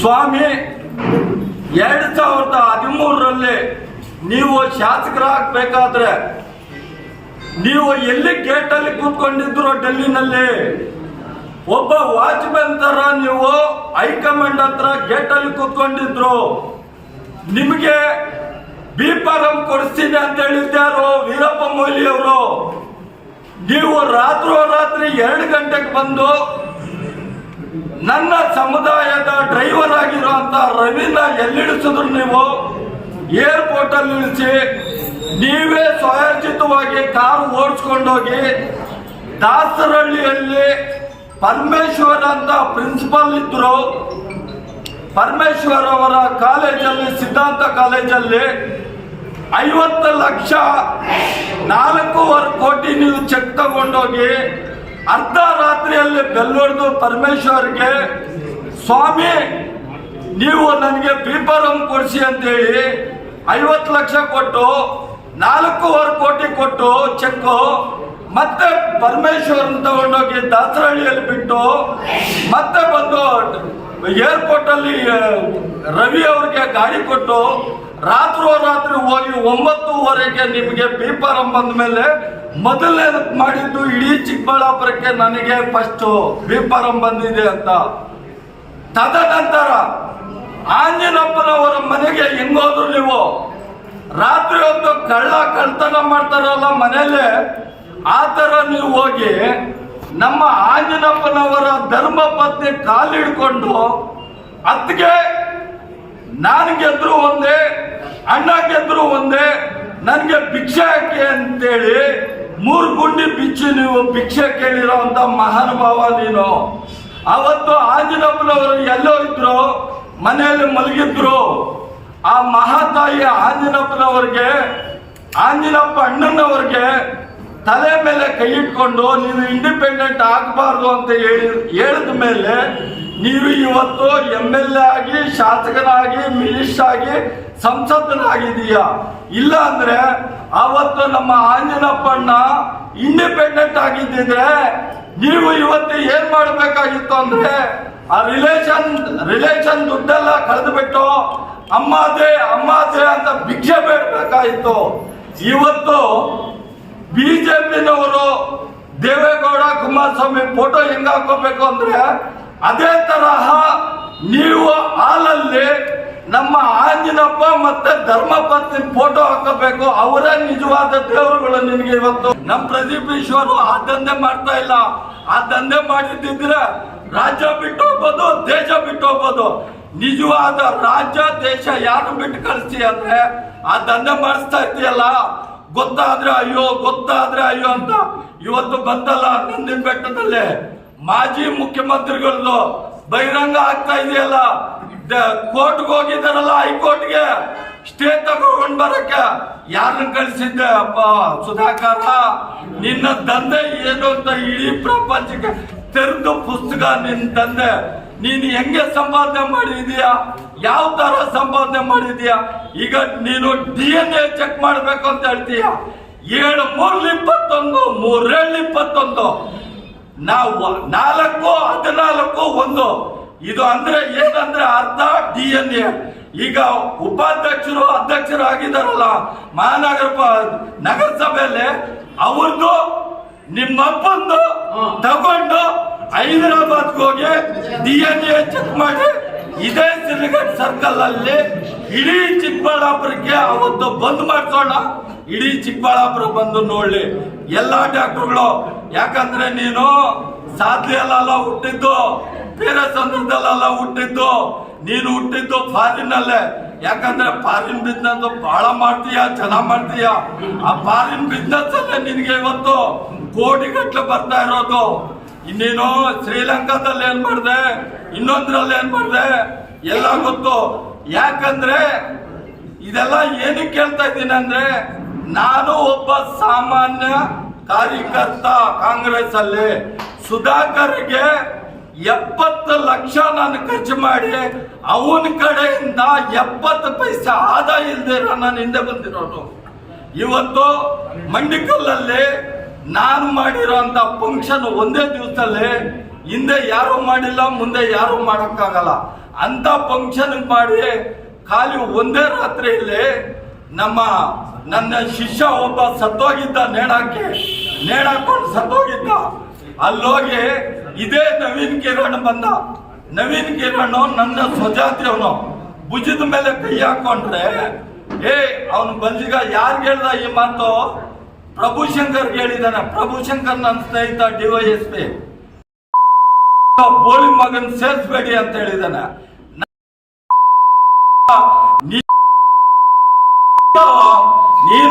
ಸ್ವಾಮಿ, ಎರಡ್ ಸಾವಿರದ ಹದಿಮೂರರಲ್ಲಿ ನೀವು ಶಾಸಕರಾಗಬೇಕಾದ್ರೆ ನೀವು ಎಲ್ಲಿ ಗೇಟಲ್ಲಿ ಕೂತ್ಕೊಂಡಿದ್ರು ಡೆಲ್ಲಿನಲ್ಲಿ, ಒಬ್ಬ ವಾಚ್ಮನ್ ತರ ನೀವು ಹೈಕಮಾಂಡ್ ಹತ್ರ ಗೇಟಲ್ಲಿ ಕೂತ್ಕೊಂಡಿದ್ರು. ನಿಮಗೆ ಬಿ ಫಾರಂ ಕೊಡಿಸ್ತೀನಿ ಅಂತ ಹೇಳಿದ್ದಾರು ವೀರಪ್ಪ ಮೊಯ್ಲಿ ಅವರು ನೀವು ರಾತ್ರೋರಾತ್ರಿ ಎರಡು ಗಂಟೆಗೆ ಬಂದು ನನ್ನ ಸಮುದಾಯದ ಡ್ರೈವರ್ ಆಗಿರುವಂತ ರವಿನ ಎಲ್ಲಿಡಿಸಿದ್ರು ನೀವು? ಏರ್ಪೋರ್ಟ್ ಅಲ್ಲಿ ಇಳಿಸಿ, ನೀವೇ ಸ್ವಯೋಚಿತವಾಗಿ ಕಾರು ಓಡಿಸ್ಕೊಂಡೋಗಿ, ದಾಸರಹಳ್ಳಿಯಲ್ಲಿ ಪರಮೇಶ್ವರ್ ಅಂತ ಪ್ರಿನ್ಸಿಪಾಲ್ ಇದ್ರು. ಪರಮೇಶ್ವರ್ ಅವರ ಕಾಲೇಜಲ್ಲಿ, ಸಿದ್ಧಾಂತ ಕಾಲೇಜಲ್ಲಿ ಐವತ್ತು ಲಕ್ಷ ನಾಲ್ಕೂವರೆ ಕೋಟಿ ನೀವು ಚೆಕ್ ತಗೊಂಡೋಗಿ, ಅರ್ಧ ರಾತ್ರಿಯಲ್ಲಿ ಬೆಲ್ಲೊಡ್ದು ಪರಮೇಶ್ವರ್ಗೆ, ಸ್ವಾಮಿ, ನೀವು ನನಗೆ ಬೀಪರಂ ಕೊಡಿಸಿ ಅಂತೇಳಿ ಐವತ್ತು ಲಕ್ಷ ಕೊಟ್ಟು, ನಾಲ್ಕೂವರೆ ಕೋಟಿ ಕೊಟ್ಟು ಚೆಕ್ಕು, ಮತ್ತೆ ಪರಮೇಶ್ವರನ್ ತಗೊಂಡೋಗಿ ದಾಸರಹಳ್ಳಿಯಲ್ಲಿ ಬಿಟ್ಟು, ಮತ್ತೆ ಬಂದು ಏರ್ಪೋರ್ಟ್ ಅಲ್ಲಿ ರವಿ ಅವ್ರಿಗೆ ಗಾಡಿ ಕೊಟ್ಟು ರಾತ್ರೋರಾತ್ರಿ ಹೋಗಿ ಒಂಬತ್ತುವರೆಗೆ ನಿಮಗೆ ಬೀಪರಂ ಬಂದ ಮೇಲೆ ಮೊದಲನೇ ಮಾಡಿದ್ದು ಇಡೀ ಚಿಕ್ಕಬಳ್ಳಾಪುರಕ್ಕೆ ನನಗೆ ಫಸ್ಟ್ ಬೀಪರಂ ಬಂದಿದೆ ಅಂತ. ತದನಂತರ ಆಂಜನಪ್ಪನವರ ಮನೆಗೆ ಹೆಂಗೋದ್ರು ನೀವು ರಾತ್ರಿ ಹೊತ್ತು ಕಳ್ಳ ಕಳ್ತನ ಮಾಡ್ತಾರಲ್ಲ ಮನೆಯಲ್ಲೇ, ಆ ಥರ ನೀವು ಹೋಗಿ ನಮ್ಮ ಆಂಜನಪ್ಪನವರ ಧರ್ಮ ಪತ್ನಿ ಕಾಲಿಡ್ಕೊಂಡು ಅತ್ತಿಗೆ ನಾನು ಗೆದ್ರು ಒಂದೇ, ಅಣ್ಣ ಗೆದ್ರು ಒಂದೇ, ನನಗೆ ಭಿಕ್ಷೆ ಹಾಕಿ ಅಂತೇಳಿ ಮೂರು ಗುಂಡಿ ಬಿಚ್ಚಿ ನೀವು ಭಿಕ್ಷೆ ಕೇಳಿರೋ ಅಂತ ಮಹಾನುಭಾವ ನೀನು. ಅವತ್ತು ಆಂಜನಪ್ಪನವರು ಎಲ್ಲೋ ಇದ್ರು, ಮನೆಯಲ್ಲಿ ಮಲಗಿದ್ರು. ಆ ಮಹಾತಾಯಿ ಆಂಜನಪ್ಪನವ್ರಿಗೆ ಆಂಜನಪ್ಪ ಅಣ್ಣನವ್ರಿಗೆ ತಲೆ ಮೇಲೆ ಕೈ ಇಟ್ಕೊಂಡು, ನೀನು ಇಂಡಿಪೆಂಡೆಂಟ್ ಆಗಬಾರ್ದು ಅಂತ ಹೇಳಿ ಹೇಳಿದ ಮೇಲೆ ನೀವು ಇವತ್ತು ಎಂ ಎಲ್ ಎ ಆಗಿ ಶಾಸಕನಾಗಿ, ಮಿನಿಸ್ಟರ್ ಆಗಿ ಸಂಸದನಾಗಿದೀಯಾ ಇಲ್ಲ ಅಂದ್ರೆ ಅವತ್ತು ನಮ್ಮ ಆಂಜನಪ್ಪಣ್ಣ ಇಂಡಿಪೆಂಡೆಂಟ್ ಆಗಿದ್ದಿದ್ರೆ ನೀವು ಇವತ್ತು ಏನ್ ಮಾಡಬೇಕಾಗಿತ್ತು ಅಂದ್ರೆ ಆ ರಿಲೇಷನ್ ರಿಲೇಷನ್ ದುಡ್ಡೆಲ್ಲ ಕಳೆದುಬಿಟ್ಟು ಅಮ್ಮಾದ್ರೆ ಅಮ್ಮಾದ್ರೆ ಅಂತ ಭಿಕ್ಷೆ ಬೇಡಬೇಕಾಯಿತು ಇವತ್ತು ಬಿಜೆಪಿನವರು ದೇವೇಗೌಡ ಕುಮಾರಸ್ವಾಮಿ ಫೋಟೋ ಹೆಂಗ್ ಹಾಕೋಬೇಕು ಅಂದ್ರೆ ಅದೇ ತರಹ ನೀವು ಹಾಲಲ್ಲಿ ನಮ್ಮ ಆಂಜನಪ್ಪ ಮತ್ತೆ ಧರ್ಮಪತ್ನಿ ಫೋಟೋ ಹಾಕಬೇಕು, ಅವರೇ ನಿಜವಾದ ದೇವರುಗಳು ನಿಮಗೆ ಇವತ್ತು. ನಮ್ಮ ಪ್ರದೀಪ್ ಈಶ್ವರು ಆ ದಂಧೆ ಮಾಡ್ತಾ ಇಲ್ಲ. ಆ ದಂಧೆ ಮಾಡಿದ್ದಿದ್ರೆ ರಾಜ್ಯ ಬಿಟ್ಟು ಹೋಗ್ಬೋದು, ದೇಶ ಬಿಟ್ಟು ಹೋಗ್ಬೋದು. ನಿಜವಾದ ರಾಜ್ಯ, ದೇಶ ಯಾರು ಬಿಟ್ಟು ಕಳಿಸಿ ಅಂದ್ರೆ ಆ ದಂಧೆ ಮಾಡಿಸ್ತಾ ಇದೆಯಲ್ಲ ಗೊತ್ತಾದ್ರೆ ಅಯ್ಯೋ ಗೊತ್ತಾದ್ರೆ ಅಯ್ಯೋ ಅಂತ ಇವತ್ತು ಬಂದಲ್ಲ ನಂದಿನ ಬೆಟ್ಟದಲ್ಲಿ. ಮಾಜಿ ಮುಖ್ಯಮಂತ್ರಿಗಳದ್ದು ಬಹಿರಂಗ ಆಗ್ತಾ ಇದೆಯಲ್ಲ? ಕೋರ್ಟ್ಗೆ ಹೋಗಿದ್ದಾರಲ್ಲ ಹೈಕೋರ್ಟ್ಗೆ? ಸ್ಟೇ ತಗೊಂಡ್ ಬರಕ್ಕೆ ಯಾರನ್ನ ಕಳಿಸಿದ್ದೆ ಅಪ್ಪ ಸುಧಾಕರ? ನಿನ್ನ ದಂಧೆ ಏನು ಅಂತ ಇಡೀ ಪ್ರಪಂಚಕ್ಕೆ ತೆರೆದು ಪುಸ್ತಕ ನಿನ್ನ ತಂದೆ ನೀನು ಹೆಂಗೆ ಸಂಪಾದನೆ ಮಾಡಿದೀಯಾ? ಯಾವ ತರ ಸಂಪಾದನೆ ಮಾಡಿದೀಯಾ? ಈಗ ನೀನು ಡಿ ಎನ್ ಎ ಚೆಕ್ ಮಾಡ್ಬೇಕು ಅಂತ ಹೇಳ್ತೀಯ? ಏಳು ಮೂರ್ಲಿ ಇಪ್ಪತ್ತೊಂದು ಮೂರೇಳು ಇಪ್ಪತ್ತೊಂದು ನಾವು ನಾಲ್ಕು ಹದಿನಾಲ್ಕು ಒಂದು. ಇದು ಅಂದ್ರೆ ಏನಂದ್ರೆ ಅರ್ಧ ಡಿ ಎನ್ ಎ ಈಗ ಉಪಾಧ್ಯಕ್ಷರು ಅಧ್ಯಕ್ಷರು ಆಗಿದ್ದಾರಲ್ಲ ಮಹಾನಗರ ನಗರಸಭೆಯಲ್ಲಿ ಅವ್ರದ್ದು ನಿಮ್ಮಪ್ಪಂದು ತಗೊಂಡು ಹೈದರಾಬಾದ್ಗೆ ಹೋಗಿ ಡಿ ಎನ್ ಎ ಚೆಕ್ ಮಾಡಿ ಇದೇ ಸಿಲಿಗಟ್ ಸರ್ಕಲ್ ಅಲ್ಲಿ ಇಡೀ ಚಿಕ್ಕಬಳ್ಳಾಪುರಕ್ಕೆ ಅವತ್ತು ಬಂದ್ ಮಾಡ್ಸೋಣ. ಇಡೀ ಚಿಕ್ಕಬಳ್ಳಾಪುರ ಬಂದು ನೋಡ್ಲಿ. ಎಲ್ಲಾ ಡಾಕ್ಟರ್ಗಳು ಯಾಕಂದ್ರೆ ನೀನು ಸಾಧ್ಯಲ್ಲ ಹುಟ್ಟಿದ್ದು ಬೇರೆ ಸಂದರ್ಭದಲ್ಲೆಲ್ಲ ಹುಟ್ಟಿದ್ದು. ನೀನು ಹುಟ್ಟಿದ್ದು ಫಾರಿನ್ ಅಲ್ಲೇ ಯಾಕಂದ್ರೆ ಫಾರಿನ್ ಬಿಸ್ನೆಸ್ ಬಹಳ ಮಾಡ್ತೀಯ ಚೆನ್ನಾಗ್ ಮಾಡ್ತೀಯ? ಆ ಫಾರಿನ್ ಬಿಸ್ನೆಸ್ ಅಲ್ಲೇ ನಿನಗೆ ಇವತ್ತು ಕೋಟಿ ಗಟ್ಟಲೆ ಬರ್ತಾ ಇರೋದು. ಇನ್ನೇನು ಶ್ರೀಲಂಕಾದಲ್ಲಿ ಏನ್ ಮಾಡಿದೆ? ಇನ್ನೊಂದ್ರಲ್ಲಿ ಏನ್ ಮಾಡಿದೆ? ಎಲ್ಲ ಗೊತ್ತು. ಯಾಕಂದ್ರೆ ಇದೆಲ್ಲ ಏನಕ್ಕೆ ಕೇಳ್ತಾ ಇದ್ದೀನಿ ಅಂದ್ರೆ, ನಾನು ಒಬ್ಬ ಸಾಮಾನ್ಯ ಕಾರ್ಯಕರ್ತ ಕಾಂಗ್ರೆಸ್ ಅಲ್ಲಿ ಸುಧಾಕರ್ಗೆ ಎಪ್ಪತ್ತು ಲಕ್ಷ ನಾನು ಖರ್ಚು ಮಾಡಿ ಅವನ ಕಡೆಯಿಂದ ಎಪ್ಪತ್ತು ಪೈಸೆ ಆದಾಯ ಇಲ್ದಿರ ನಾನು ಹಿಂದೆ ಬಂದಿರೋನು. ಇವತ್ತು ಮಂಡಿಕಲ್ಲಲ್ಲಿ ನಾನು ಮಾಡಿರೋಂಥ ಫಂಕ್ಷನ್ ಒಂದೇ ದಿವಸದಲ್ಲಿ ಹಿಂದೆ ಯಾರು ಮಾಡಿಲ್ಲ, ಮುಂದೆ ಯಾರು ಮಾಡೋಕ್ಕಾಗಲ್ಲ. ಅಂತ ಫಂಕ್ಷನ್ ಮಾಡಿ ಖಾಲಿ ಒಂದೇ ರಾತ್ರಿಯಲ್ಲಿ ನಮ್ಮ ನನ್ನ ಶಿಷ್ಯ ಒಬ್ಬ ಸತ್ತೋಗಿದ್ದ ನೇಣಾಕಿ ನೇಣಾಕೊಂಡು ಸತ್ತೋಗಿದ್ದ. ಅಲ್ಲೋಗಿ ಇದೇ ನವೀನ್ ಕಿರಣ್ ಬಂದ. ನವೀನ್ ಕಿರಣ್ ನನ್ನ ಸ್ವಜಾತಿಯವನು ಭುಜದ ಮೇಲೆ ಕೈ ಹಾಕೊಂಡ್ರೆ, ಏ, ಅವನು ಬಂದಿಗ ಯಾರು ಹೇಳ್ದ ಈ ಮಾತು? ಪ್ರಭುಶಂಕರ್ ಹೇಳಿದಾನೆ. ಪ್ರಭುಶಂಕರ್ ನನ್ನ ಸ್ನೇಹಿತ ಡಿವೈಎಸ್ ಪಿ. ಬೋಳಿ ಮಗನ್ ಸೇರ್ಸ್ಬೇಡಿ ಅಂತ ಹೇಳಿದಾನೆ. Oh!